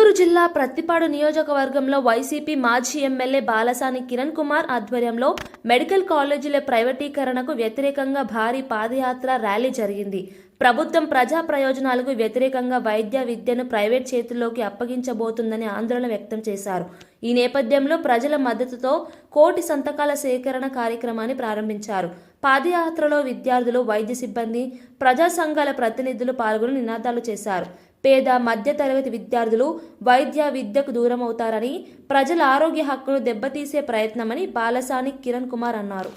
గుంటూరు జిల్లా ప్రత్తిపాడు నియోజకవర్గంలో వైసీపీ మాజీ ఎమ్మెల్యే బాలసాని కిరణ్ కుమార్ ఆధ్వర్యంలో మెడికల్ కాలేజీల ప్రైవేటీకరణకు వ్యతిరేకంగా భారీ పాదయాత్ర ర్యాలీ జరిగింది. ప్రభుత్వం ప్రజా ప్రయోజనాలకు వ్యతిరేకంగా వైద్య విద్యను ప్రైవేట్ చేతుల్లోకి అప్పగించబోతుందని ఆందోళన వ్యక్తం చేశారు. ఈ నేపథ్యంలో ప్రజల మద్దతుతో కోటి సంతకాల సేకరణ కార్యక్రమాన్ని ప్రారంభించారు. పాదయాత్రలో విద్యార్థులు వైద్య సిబ్బంది ప్రజా సంఘాల ప్రతినిధులు పాల్గొని నినాదాలు చేశారు. పేద మధ్యతరగతి విద్యార్థులు వైద్య విద్యకు దూరం అవుతారని ప్రజల ఆరోగ్య హక్కును దెబ్బతీసే ప్రయత్నమని బాలసాని కిరణ్ కుమార్ అన్నారు.